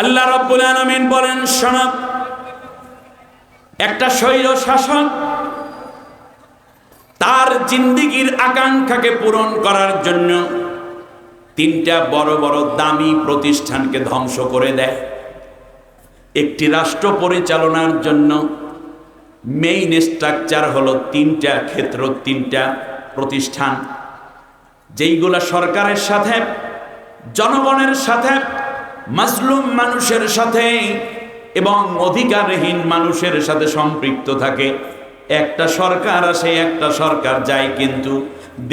আল্লাহ রাব্বুল আলামিন বলেন, শোনো, একটা স্বৈর শাসক তার জিন্দিগির আকাঙ্ক্ষাকে পূরণ করার জন্য তিনটা বড় বড় দামি প্রতিষ্ঠানকে ধ্বংস করে দেয়। একটি রাষ্ট্র পরিচালনার জন্য মেইন স্ট্রাকচার হলো তিনটা ক্ষেত্র, তিনটা প্রতিষ্ঠান, যেইগুলা সরকারের সাথে, জনগণের সাথে মাজলুম মানুষের সাথে এবং অধিকারহীন মানুষের সাথে সম্পৃক্ত থাকে। একটা সরকার আসে, একটা সরকার যায়, কিন্তু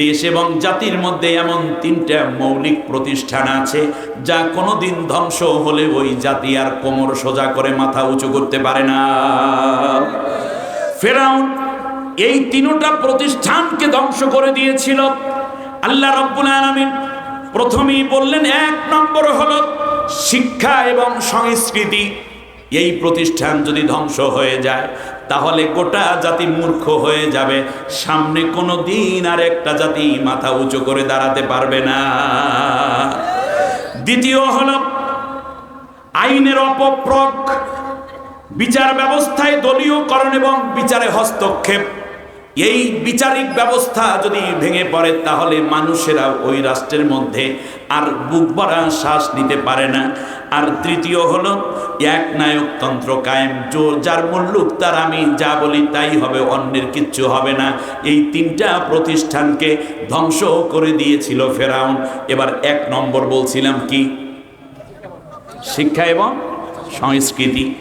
দেশ এবং জাতির মধ্যে এমন তিনটা মৌলিক প্রতিষ্ঠান আছে, যা কোনোদিন ধ্বংস হলে ওই জাতি আর কোমর সোজা করে মাথা উঁচু করতে পারে না। ফেরাউন এই তিনটা প্রতিষ্ঠানকে ধ্বংস করে দিয়েছিল। আল্লাহ রব্বুল আলামিন প্রথমেই বললেন, এক নম্বর হলো শিক্ষা এবং সংস্কৃতি এই প্রতিষ্ঠান যদি ধ্বংস হয়ে যায়, তাহলে গোটা জাতি মূর্খ হয়ে যাবে। সামনে কোনো দিন আর একটা জাতি মাথা উঁচু করে দাঁড়াতে পারবে না। দ্বিতীয় হল আইনের অপপ্রক বিচার ব্যবস্থায় দলীয়করণ এবং বিচারে হস্তক্ষেপ। এই বিচারিক ব্যবস্থা যদি ভেঙে পড়ে, তাহলে মানুষেরা ওই রাষ্ট্রের মধ্যে আর বুক ভরা শ্বাস নিতে পারে না। আর তৃতীয় হলো, এক নায়কতন্ত্র কায়েম। জো যার মুল্লুক তার আমি যা বলি তাই হবে, অন্যের কিচ্ছু হবে না। এই তিনটা প্রতিষ্ঠানকে ধ্বংস করে দিয়েছিল ফেরাউন। এবার এক নম্বর বলছিলাম কি? শিক্ষা এবং সংস্কৃতি।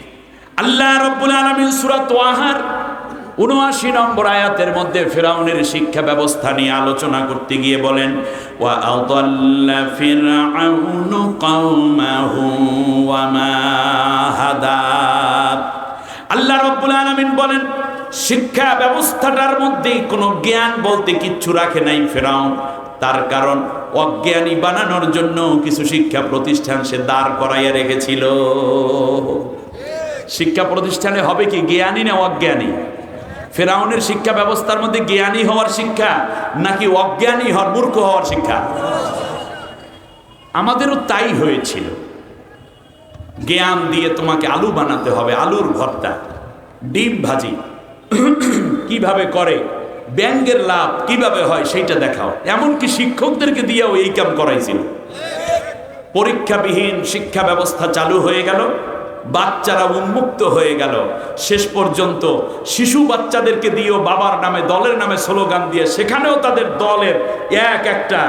আল্লাহ রব্বুল আলমিন সুরাত ওয়াহার উনআশি নম্বর আয়াতের মধ্যে ফেরাউনের শিক্ষা ব্যবস্থা নিয়ে আলোচনা করতে গিয়ে বলেন আল্লাহ রব্বুল আলামিন বলেন, শিক্ষা ব্যবস্থাটার মধ্যে কোনো জ্ঞান বলতে কিচ্ছু রাখে নাই ফেরাউন। তার কারণ অজ্ঞানী বানানোর জন্য কিছু শিক্ষা প্রতিষ্ঠান সে দাঁড় করাইয়া রেখেছিল। শিক্ষা প্রতিষ্ঠানে হবে কি জ্ঞানী না অজ্ঞানী? ফেরাউনের শিক্ষা ব্যবস্থার মধ্যে জ্ঞানী হওয়ার শিক্ষা, নাকি অজ্ঞানী হওয়ার, মূর্খ হওয়ার শিক্ষা? আমাদেরও তাই হয়েছিল। জ্ঞান দিয়ে তোমাকে আলু বানাতে হবে, আলুর ভর্তা, ডিম ভাজি। কীভাবে করে ব্যাংকের লাভ কীভাবে হয় সেইটা দেখাও। এমনকি শিক্ষকদেরকে দিয়েও এই কাম করাইছিল। পরীক্ষাবিহীন শিক্ষা ব্যবস্থা চালু হয়ে গেল। বাচ্চারা উন্মুক্ত হয়ে গেল। শেষ পর্যন্ত শিশু বাচ্চাদেরকে দিয়েও বাবার নামে, দলের নামে স্লোগান দিয়ে সেখানেও তাদের দলের এক একটা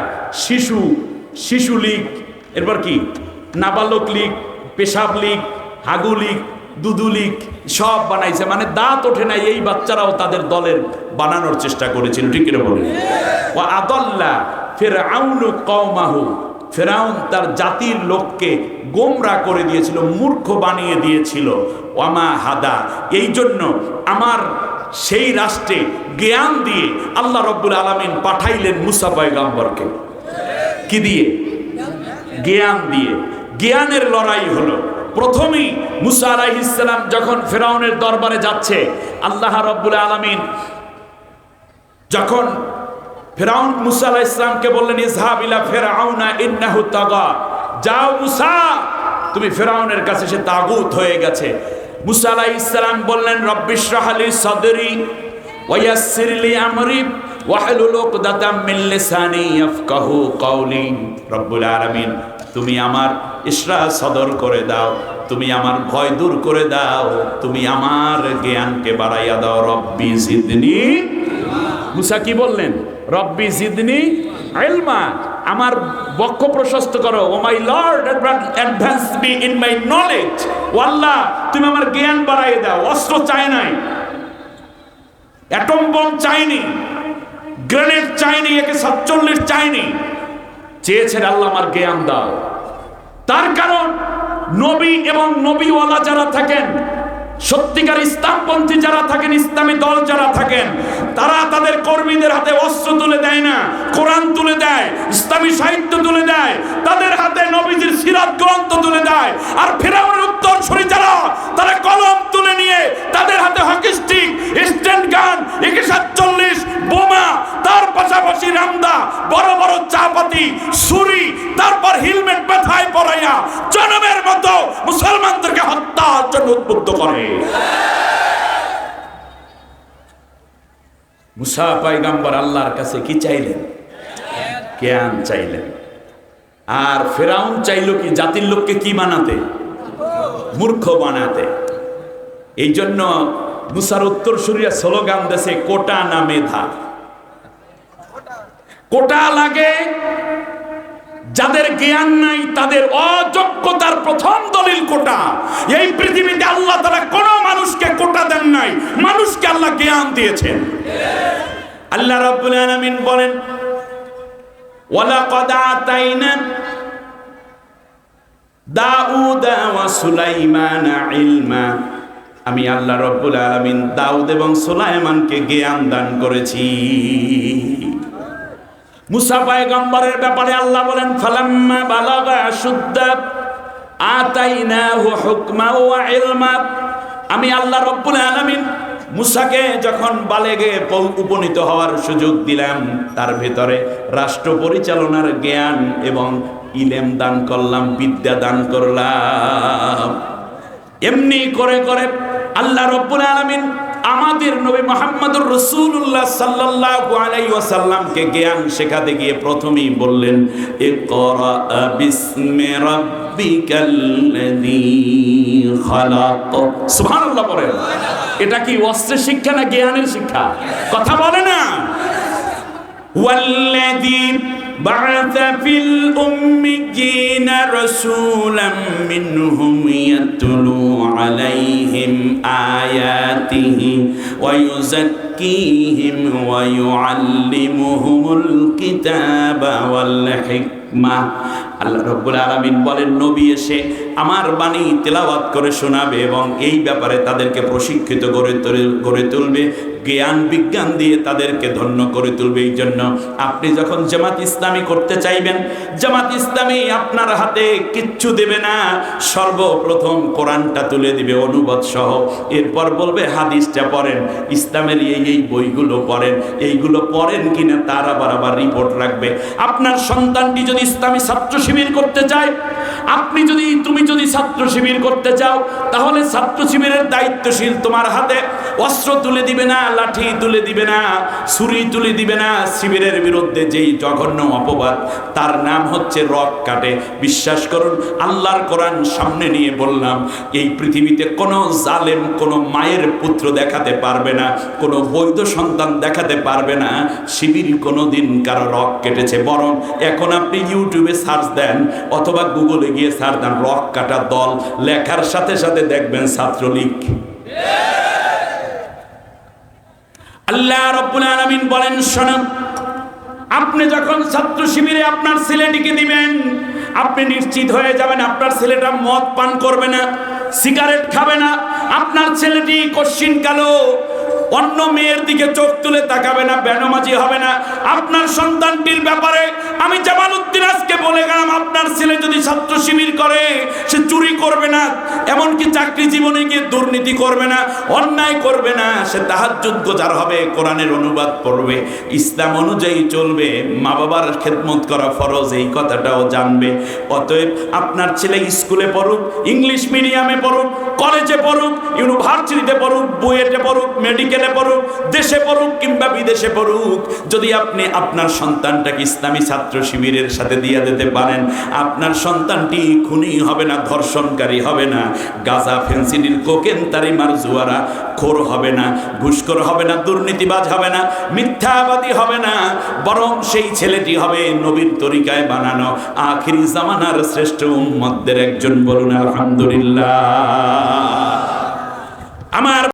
শিশু শিশু লীগ, এরপর কি? নাবালক লীগ, পেশাব লীগ, হাগু লীগ, দুদু লীগ সব বানাইছে। মানে দাঁত ওঠে না এই বাচ্চারাও তাদের দলের বানানোর চেষ্টা করেছিল। ঠিক কিনা ও আদল্লা ফের আউনু কৌমাহু ফেরাউন তার জাতির লোককে গোমরা করে দিয়েছিল, মূর্খ বানিয়ে দিয়েছিল। ওয়ামা হাদা, এই জন্য আমার সেই রাষ্ট্রে জ্ঞান দিয়ে আল্লাহ রব্বুল আলমিন পাঠাইলেন মুসা পয়গাম্বরকে। কি দিয়ে? জ্ঞান দিয়ে। জ্ঞানের লড়াই হলো। প্রথমেই মুসা আলাইহিসাল্লাম যখন ফেরাউনের দরবারে যাচ্ছে, আল্লাহ রব্বুল আলমিন যখন ফেরাউন মুসা আলাহ ইসলামকে বললেন ইসহাব ইলা ফেরাউনা ইন্নাহু তাগা। যাও মুসা, তুমি ফেরাউনের কাছে সে তাগুত হয়ে গেছে। মুসা আলাহ ইসলাম বললেন রব্বিশ রাহালি সদরি ওয়াসিরলি আমরি ওয়াহলুল উকদাতাম মিন লিসানি ইয়াফকাহু কওলি। রব্বুল আলামিন, তুমি আমার ইসরা সদর করে দাও, তুমি আমার ভয় দূর করে দাও, তুমি আমার জ্ঞানকে বাড়াইয়া দাও, রব্বি জিদনি মুসা কি বললেন? রব্বি জিদনি ইলমা, আমার বক্ষ প্রশস্ত করো। O my lord advance me in my knowledge. ও আল্লাহ, তুমি আমার জ্ঞান বাড়াই দাও। অস্ত্র চাই নাই। অ্যাটম বম চাইনি। গ্রেনেড চাইনি, একে সাতচল্লিশ চাইনি। চেয়েছেন আল্লাহ আমার জ্ঞান দাও। তার কারণ নবী এবং নবীওয়ালা যারা থাকেন সত্যিকার ইসলামপন্থী যারা থাকেন, ইসলামী দল যারা থাকেন, তারা তাদের কর্মীদের হাতে অস্ত্র তুলে দেয় না, কোরআন তুলে দেয়, ইসলামী সাহিত্য তুলে দেয়, তাদের হাতে নবীজির সিরাত গ্রন্থ তুলে দেয়, আর ফেরাউনের উত্তর সরি যারা, তারা কলম তুলে নিয়ে তাদের হাতে হকি স্টিক, স্ট্যান্ড গান একে সাতচল্লিশ বোমা, তার পাশাপাশি রামদা, বড় বড় চাপাতি, ছুরি, তারপর হেলমেট মাথায় পরাইয়া জনমের মতো মুসলমানদেরকে হত্যার জন্য উদ্বুদ্ধ করে। মুসা পাইগাম্বর আল্লাহর কাছে কি চাইলেন? জ্ঞান চাইলেন। আর ফেরাউন চাইলো কি জাতির লোককে কি বানাতে? মূর্খ বানাতে। এই জন্য মুসার উত্তর সুরিয়া স্লোগান দেশে, কোটা না মেধা। কোটা লাগে যাদের জ্ঞান নাই, তাদের অযোগ্যতার প্রথম দলিল কোটা। এই পৃথিবীতে আল্লাহ তারা কোন মানুষকে কোটা দেন নাই। মানুষকে আল্লাহ জ্ঞান দিয়েছেন। আল্লাহ রাব্বুল আলামিন বলেন, ওয়ালাকাদ আতাইনা দাউদা ওয়া সুলাইমানা ইলমা। আমি আল্লাহ রব্বুল আলামিন দাউদ এবং সুলাইমানকে জ্ঞান দান করেছি। মুসা পয়গম্বরের ব্যাপারে আল্লাহ বলেন, ফালাম্মা বালাগা শুদ্ধা আতাইনাহু হুকমা ওয়া ইলমা। আমি আল্লাহ রব্বুল আলামিন মুসাকে যখন বালেগে উপনীত হওয়ার সুযোগ দিলাম, তার ভেতরে রাষ্ট্র পরিচালনার জ্ঞান এবং ইলেম দান করলাম, বিদ্যা দান করলাম। এমনি করে করে আল্লাহ রব্বুল আলামিন আমাদের নবী মোহাম্মদুর রসুল্লাহ সাল্লাল্লাহু আলাইহি ওয়াসাল্লামকে জ্ঞান শেখাতে গিয়ে প্রথমেই বললেন, ইকরা বিসমি রাব্বিকাল্লাযী খালাক। সুবহানাল্লাহ পড়েন এটা কি অস্ত্র শিক্ষা না জ্ঞানের শিক্ষা? কথা বলে না। ওয়াল্লাযী بعث في الأميين رسولا منهم يتلو عليهم آياته ويزكيهم ويعلمهم الكتاب والحكمة আল্লাহ রব্বুল আলামিন বলেন, নবী এসে আমার বাণী তেলাওয়াত করে শোনাবে এবং এই ব্যাপারে তাদেরকে প্রশিক্ষিত করে গড়ে তুলবে, জ্ঞান, বিজ্ঞান দিয়ে তাদেরকে ধন্য করে তুলবে। এই জন্য আপনি যখন জামাত ইসলামী করতে চাইবেন, জামাত ইসলামী আপনার হাতে কিচ্ছু দেবে না, সর্বপ্রথম কোরআনটা তুলে দিবে, অনুবাদ সহ। এরপর বলবে, হাদিসটা পড়েন, ইসলামের এই এই বইগুলো পড়েন, এইগুলো পড়েন কিনা তার আবার আবার রিপোর্ট রাখবে। আপনার সন্তানটি যদি ইসলামী ছাত্র শিবির করতে চায় আপনি যদি, তুমি যদি ছাত্র শিবির করতে চাও, তাহলে ছাত্র শিবিরের দায়িত্বশীল তোমার হাতে অস্ত্র তুলে দিবে না, লাঠি তুলে দিবে না, ছুরি তুলে দিবে না। শিবিরের বিরুদ্ধে যেই জঘন্য অপবাদ, তার নাম হচ্ছে রক কাটে। বিশ্বাস করুন, আল্লাহর কোরআন সামনে নিয়ে বললাম, এই পৃথিবীতে কোনো জালেম, কোনো মায়ের পুত্র দেখাতে পারবে না, কোনো বৈধ সন্তান দেখাতে পারবে না। শিবির কোনো দিন কারও রক কেটেছে, বরং এখন আপনি ইউটিউবে সার্চ দেন, অথবা গুগলে গিয়ে সার্চ দেন, রক কাটা দল, লেখার সাথে সাথে দেখবেন ছাত্রলীগ। আল্লাহ রব্বুল আলামিন বলেন, শোনেন, আপনি যখন ছাত্র শিবিরে আপনার ছেলেটিকে দিবেন, আপনি নিশ্চিত হয়ে যাবেন আপনার ছেলেটা মদ পান করবে না, সিগারেট খাবে না, আপনার ছেলেটি কশ্চিন কালো, অন্য মেয়ের দিকে চোখ তুলে তাকাবে না, বেনমাজি হবে না। আপনার সন্তানটির ব্যাপারে আমি জামাল উদ্দিন আজকে ছাত্র শিবির করে, সে চুরি করবে না, এমনকি চাকরি জীবনে গিয়ে দুর্নীতি করবে না, অন্যায় করবে না, সে তাহাজ্জুদ গোজার হবে, কোরআনের অনুবাদ পড়বে, ইসলাম অনুযায়ী চলবে মা বাবার খেদমত করা ফরজ, এই কথাটাও জানবে। অতএব আপনার ছেলে স্কুলে পড়ুক, ইংলিশ মিডিয়ামে পড়ুক, কলেজে পড়ুক, ইউনিভার্সিটিতে পড়ুক, বুয়েটে পড়ুক, মেডিকেলে পড়ুক, দেশে পড়ুক কিংবা বিদেশে পড়ুক, যদি আপনি আপনার সন্তানটাকে ইসলামী ছাত্র শিবিরের সাথে দিয়ে দিতে পারেন, আপনার সন্তানটি খুনি হবে না, ধর্ষণকারী হবে না, গাজা ফেন্সিডির কোকেন, তারি মার জুয়ারা খোর হবে না, ঘুষখোর হবে না, দুর্নীতিবাজ হবে না, মিথ্যাবাদী হবে না, বরং সেই ছেলেটি হবে নবীর তরিকায় বানানো, আখিরি জামানার শ্রেষ্ঠ উম্মদের একজন বলুন, আলহামদুলিল্লাহ। আমার